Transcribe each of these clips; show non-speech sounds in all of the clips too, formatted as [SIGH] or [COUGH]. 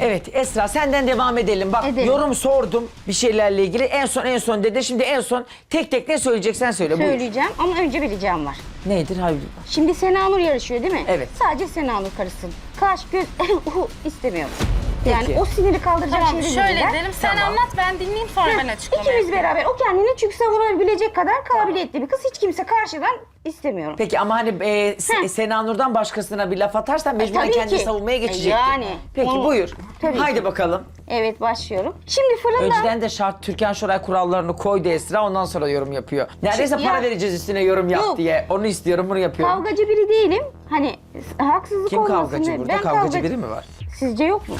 Evet Esra senden devam edelim. Bak Edelim. yorum sordum bir şeylerle ilgili. En son en son dedi. Şimdi en son tek tek ne söyleyeceksen söyle. Buyur. Söyleyeceğim ama önce bir ricam var. Nedir? Hayır. Şimdi Sena Nur yarışıyor değil mi? Evet. Sadece Sena Nur karışsın. Kaş, göz, [LAUGHS] uhu istemiyorum. Yani o siniri kaldıracak Tamam şeyleri şöyle edelim. Sen Tamam. anlat ben dinleyeyim sonra ben açıklamayı İkimiz beraber o kendini çünkü savunabilecek kadar kabiliyetli bir kız. Hiç kimse karşıdan istemiyorum. Peki ama hani e, Se- Heh. Sena Nur'dan başkasına bir laf atarsan mecburen tabii kendini ki. savunmaya E, geçecektin. yani. Peki Onu- buyur. Tabii Haydi ki. bakalım. Evet başlıyorum. Şimdi fırında Önceden de şart Türkan Şoray kurallarını koydu Esra ondan sonra yorum yapıyor. Neredeyse Ya- para vereceğiz üstüne yorum yap Yok. diye. Onu istiyorum bunu yapıyorum. kavgacı biri değilim. Hani haksızlık Kim olmasın kavgacı diye. burada? Ben kavgacı kavga- biri mi var? Sizce yok mu?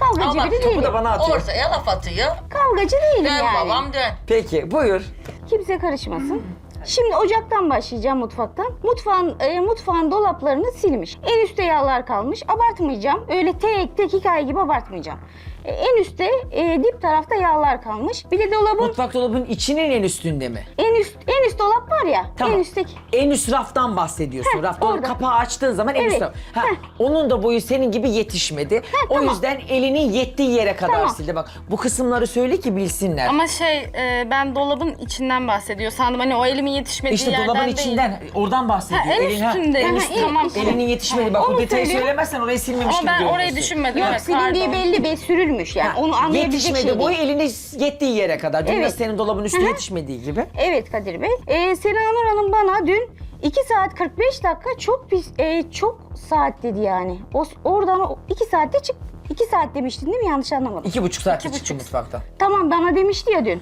Kavgacı Ama biri Bu değilim. da bana atıyor. Ortaya laf atıyor. Kavgacı değilim Dön yani. babam dön. Peki buyur. Kimse karışmasın. Şimdi ocaktan başlayacağım mutfaktan. Mutfağın e, mutfağın dolaplarını silmiş. En üstte yağlar kalmış. Abartmayacağım. Öyle tek tek hikaye gibi abartmayacağım. E, en üstte e, dip tarafta yağlar kalmış. Bir de dolabın Mutfak dolabının içinin en üstünde mi? en üst en üst dolap var ya. Tamam. En üstteki. En üst raftan bahsediyorsun. Heh, Raf dolabı orada. kapağı açtığın zaman en Evet. üst raf. Ha, Heh. onun da boyu senin gibi yetişmedi. o tamam. yüzden elinin yettiği yere kadar Tamam. sildi. Bak bu kısımları söyle ki bilsinler. Ama şey e, ben dolabın içinden bahsediyor sandım. Hani o elimin yetişmediği işte yerden dolabın değil. içinden oradan bahsediyor. Ha, en Elin- ha, üstündeymiş. Ha, en tamam. üst- Elinin yetişmedi. Bak Onu o detayı söylüyorum. söylemezsen orayı silmemiş Ama gibi ben orayı görünüyorsun. düşünmedim. Yok evet, silindiği pardon. belli be sürülmüş yani. Onu anlayabilecek Yetişmedi şey boyu değil. elinin yettiği yere kadar. Dün de Evet. senin dolabın üstü yetişmediği gibi. Evet Kadir Bey. Ee, Sena Nur Hanım bana dün 2 saat 45 dakika çok pis, e, çok saat dedi yani. O, oradan 2 saatte çık. 2 saat demiştin değil mi? Yanlış anlamadım. İki buçuk saatte İki çıktı buçuk. mutfaktan. Tamam bana demişti ya dün.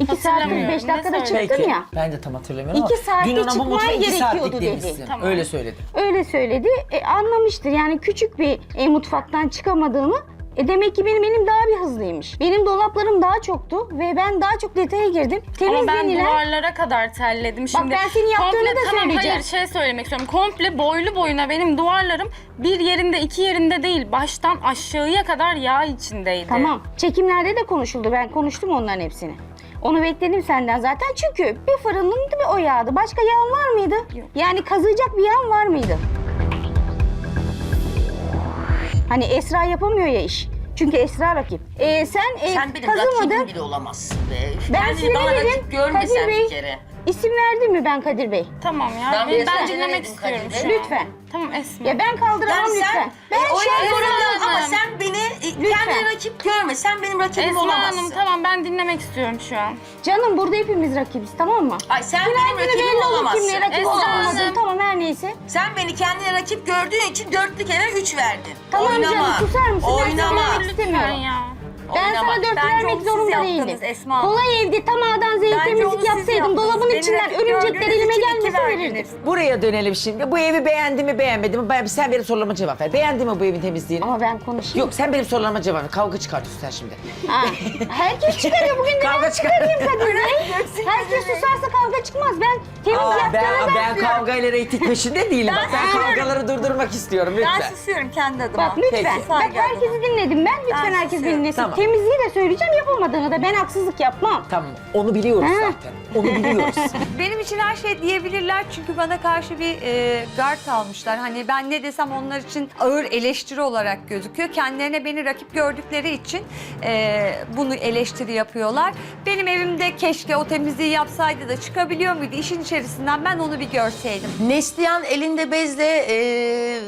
2 saat Hatırlamıyorum. 45 dakikada Ne çıktım Peki. ya. Ben de tam hatırlamıyorum İki ama saatte çıkman mutfağa iki saatlik gerekiyordu dedi. demişsin. Tamam. Öyle söyledi. Öyle söyledi. E, anlamıştır yani küçük bir e, mutfaktan çıkamadığımı. E demek ki benim elim daha bir hızlıymış. Benim dolaplarım daha çoktu ve ben daha çok detaya girdim. Ama ben Temizlenilen duvarlara kadar terledim. Şimdi ben senin yaptığını da tamam, söyleyeceğim. Hayır şey söylemek istiyorum. Komple boylu boyuna benim duvarlarım bir yerinde iki yerinde değil. Baştan aşağıya kadar yağ içindeydi. Tamam. Çekimlerde de konuşuldu. Ben konuştum onların hepsini. Onu bekledim senden zaten çünkü bir fırının ve o yağdı. Başka yağın var mıydı? Yok. Yani kazıyacak bir yağın var mıydı? Hani Esra yapamıyor ya iş. Çünkü Esra rakip. Ee, sen e, Sen benim kazımadın. rakibim bile olamazsın be. Ben Kendini bana dedim? rakip görme Kadir sen Bey, bir kere. İsim verdim mi ben Kadir Bey? Tamam ya. Ben Ben, ben dinlemek istiyorum Kadir şu Bey. an. Lütfen. Tamam Esma. Ya ben kaldıramam Yani lütfen. sen Ben o şu an Esma Hanım. Lütfen. kendine rakip görme. Sen benim rakibim Esma olamazsın. Hanım tamam ben dinlemek istiyorum şu an. Canım burada hepimiz rakibiz tamam mı? Ay sen benim rakibim belli olur olamazsın. kimle rakip Esra olamadığı. Hanım. Tamam her neyse. Sen beni kendine rakip gördüğün için dörtlü kere üç verdin. Tamam Oynama. canım, susar mısın? Ben Oynama. istemiyorum. Lütfen ya. Ben sana dört Bence vermek onu siz zorunda yaptınız değildim. Esma Hanım. Kolay evde tamamdan zeytin Bence onu temizlik siz yapsaydım yaptınız. dolabın Beni içinden rakip örümcekler gördüğünüz elime için iki gelmese verdiniz. verirdim. Buraya dönelim şimdi. Bu evi beğendi mi beğenmedi mi? Ben- Sen benim sorularıma cevap ver. Beğendi mi bu evin temizliğini? Ama ben konuşayım. Yok sen benim sorularıma cevap ver. Kavga çıkartıyorsun sen şimdi. Ha. [LAUGHS] Herkes çıkarıyor bugün de Kavga ben çıkar- çıkarayım Bey. Herkes susarsa kavga çıkmaz. Ben temiz Aa, yaptığını ben, ben istiyorum. kavgayla reyting peşinde değilim. Bak ben kavgaları durdurmak istiyorum Ben lütfen. susuyorum kendi adıma. Bak lütfen. Peki. Bak herkesi dinledim ben. Lütfen Ben herkes susuyorum. dinlesin. Tamam. Temizliği de söyleyeceğim yapamadığını da ben haksızlık yapmam. Tamam onu biliyoruz Ha. zaten. Onu biliyoruz. [LAUGHS] Benim için her şey diyebilirler çünkü bana karşı bir e, gard almışlar. Hani ben ne desem onlar için ağır eleştiri olarak gözüküyor. Kendilerine beni rakip gördükleri için e, bunu eleştiri yapıyorlar. Benim evimde keşke o temizliği yapsaydı da çıkabiliyor muydu işin içerisinden ben onu bir görseydim. Neslihan elinde bezle e,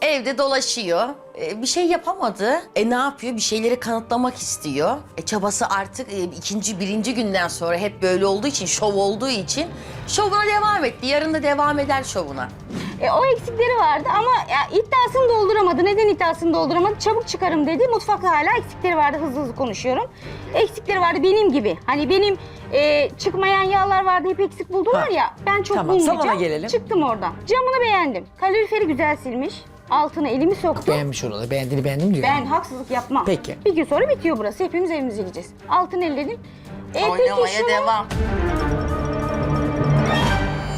evde dolaşıyor. E, bir şey yapamadı. E ne yapıyor? Bir şeyleri kanıtlamak istiyor. E çabası artık e, ikinci, birinci günden sonra hep böyle olduğu için, şov olduğu için şovuna devam etti. Yarın da devam eder şovuna. E, o eksikleri vardı ama ya, iddiasını dolduramadı. Neden iddiasını dolduramadı? Çabuk çıkarım dedi. Mutfakta hala eksikleri vardı. Hızlı hızlı konuşuyorum. Eksikleri vardı benim gibi. Hani benim e, çıkmayan yağlar vardı. Hep eksik buldular Ha. ya. Ben çok Tamam, bulmayacağım. salona gelelim. Çıktım oradan. Camını beğendim. Kaloriferi güzel silmiş. Altına elimi soktum. Beğenmiş oraları. Beğendiğini beğendim diyor. Ben haksızlık yapmam. Peki. Bir gün sonra bitiyor burası. Hepimiz evimize gideceğiz. Altın elledim. E, Oynamaya peki şunu- devam.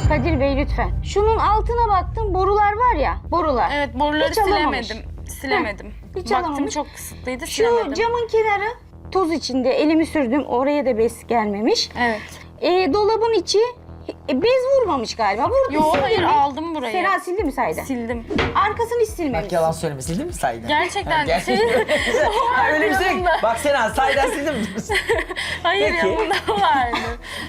Kadir Bey lütfen. Şunun altına baktım. Borular var ya. Borular. Evet boruları Hiç alamamış. silemedim. Silemedim. hiç Baktım alamamış. çok kısıtlıydı Şu silemedim. camın kenarı toz içinde elimi sürdüm. Oraya da bez gelmemiş. Evet. E, dolabın içi E, bez vurmamış galiba. Vurdu Yo sildi hayır mi? aldım burayı. Sera sildi mi sayda? Sildim. Arkasını hiç silmemiş. Bak yalan söylemesin değil mi Sayda? Gerçekten Ha, şey- [LAUGHS] Ha, Öyle bir şey. yanımda. Bak Sena Sayda sildin mi? [LAUGHS] Hayır Peki. yanımda vardı.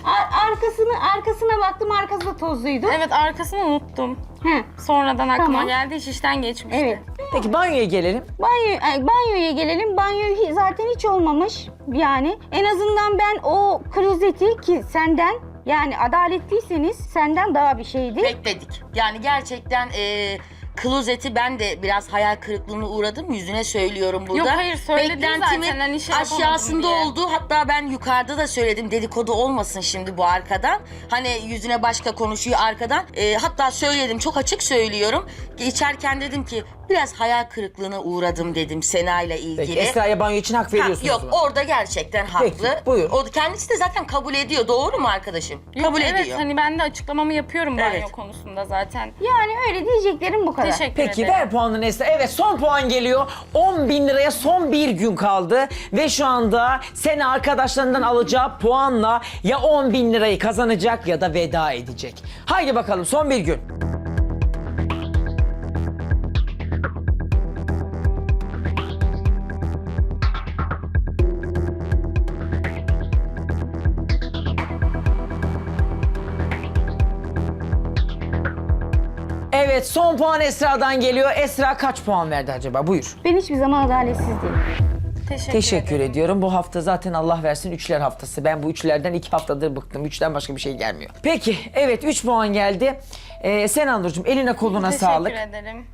Ar- arkasını arkasına baktım arkası da tozluydu. Evet arkasını unuttum. He. Sonradan aklıma Tamam. geldi iş işten geçmişti. Evet. Peki banyoya gelelim. Banyo, ay, banyoya gelelim. Banyo hi- zaten hiç olmamış yani. En azından ben o klozeti ki senden yani adaletliyseniz senden daha bir şeydi. Bekledik. Yani gerçekten e, klozeti ben de biraz hayal kırıklığına uğradım. Yüzüne söylüyorum burada. Yok, hayır, söyledim Beklentimin zaten, hani şey aşağısında diye. oldu. Hatta ben yukarıda da söyledim. Dedikodu olmasın şimdi bu arkadan. Hani yüzüne başka konuşuyor arkadan. E, hatta söyledim. Çok açık söylüyorum. İçerken dedim ki biraz hayal kırıklığına uğradım dedim Sena ile ilgili. Peki Esra'ya banyo için hak Ha, veriyorsunuz. yok o zaman. orada gerçekten haklı. Peki, buyur. O kendisi de zaten kabul ediyor. Doğru mu arkadaşım? Yok, kabul evet ediyor. hani ben de açıklamamı yapıyorum banyo Evet. konusunda zaten. Yani öyle diyeceklerim bu kadar. Teşekkür Peki ederim. ver puanını Esra. Evet son puan geliyor. 10 bin liraya son bir gün kaldı. Ve şu anda Sena arkadaşlarından alacağı puanla ya 10 bin lirayı kazanacak ya da veda edecek. Haydi bakalım son bir gün. Evet son puan Esra'dan geliyor. Esra kaç puan verdi acaba? Buyur. Ben hiçbir zaman adaletsiz değilim. Teşekkür, Teşekkür ederim. ediyorum. Bu hafta zaten Allah versin üçler haftası. Ben bu üçlerden iki haftadır bıktım. Üçten başka bir şey gelmiyor. Peki evet üç puan geldi. Ee, Sen Nurcuğum eline koluna Teşekkür sağlık. ederim.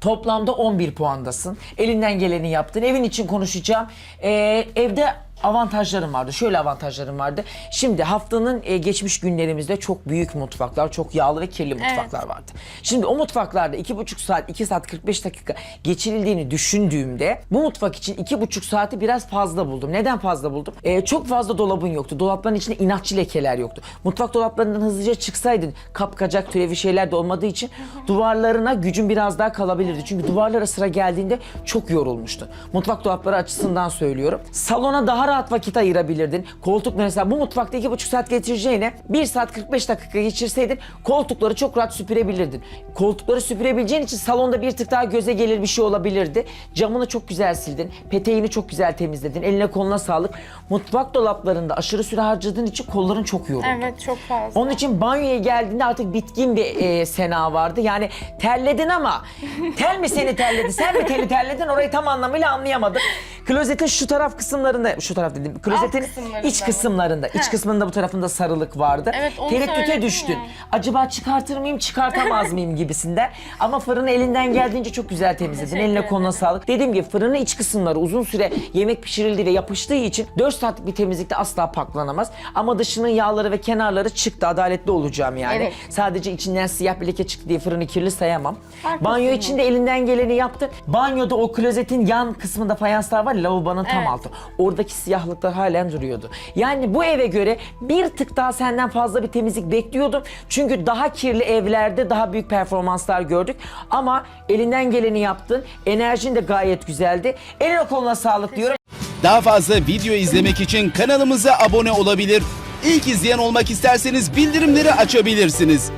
Toplamda 11 puandasın. Elinden geleni yaptın. Evin için konuşacağım. Ee, evde avantajlarım vardı. Şöyle avantajlarım vardı. Şimdi haftanın e, geçmiş günlerimizde çok büyük mutfaklar, çok yağlı ve kirli mutfaklar vardı. Şimdi o mutfaklarda 2,5 saat, 2 saat 45 dakika geçirildiğini düşündüğümde bu mutfak için 2,5 saati biraz fazla buldum. Neden fazla buldum? Ee, çok fazla dolabın yoktu. Dolapların içinde inatçı lekeler yoktu. Mutfak dolaplarından hızlıca çıksaydın kapkacak türevi şeyler de olmadığı için duvarlarına gücün biraz daha kalabilirdi. Çünkü duvarlara sıra geldiğinde çok yorulmuştu. Mutfak dolapları açısından söylüyorum. Salona daha rahat vakit ayırabilirdin. Koltuk mesela bu mutfakta iki buçuk saat geçireceğine 1 saat 45 dakika geçirseydin koltukları çok rahat süpürebilirdin. Koltukları süpürebileceğin için salonda bir tık daha göze gelir bir şey olabilirdi. Camını çok güzel sildin. Peteğini çok güzel temizledin. Eline koluna sağlık. Mutfak dolaplarında aşırı süre harcadığın için kolların çok yoruldu. Evet çok fazla. Onun için banyoya geldiğinde artık bitkin bir e, Sena vardı. Yani terledin ama tel mi seni terledi, sen mi teli terledin orayı tam anlamıyla anlayamadım. Klozetin şu taraf kısımlarında, şu taraf dedim, klozetin kısımlarında iç mı? kısımlarında, iç kısmında bu tarafında sarılık vardı. Evet, onu Tereddüte düştün. ya. Acaba çıkartır mıyım, çıkartamaz [LAUGHS] mıyım gibisinden. Ama fırını elinden geldiğince çok güzel temizledin. Teşekkür Eline koluna sağlık. Dediğim gibi fırının iç kısımları uzun süre yemek pişirildiği ve yapıştığı için 4 saatlik bir temizlikte asla paklanamaz. Ama dışının yağları ve kenarları çıktı. Adaletli olacağım yani. Evet. Sadece içinden siyah bir leke çıktı diye fırını kirli sayamam. Haklısın Banyo yani. için de elinden geleni yaptı. Banyoda o klozetin yan kısmında fayanslar var ya, lavabonun tam Evet. altı. Oradaki siyahlıklar halen duruyordu. Yani bu eve göre bir tık daha senden fazla bir temizlik bekliyordum. Çünkü daha kirli evlerde daha büyük performanslar gördük. Ama elinden geleni yaptın. Enerjin de gayet güzeldi. Eline koluna sağlık diyorum. Daha fazla video izlemek için kanalımıza abone olabilir. İlk izleyen olmak isterseniz bildirimleri açabilirsiniz.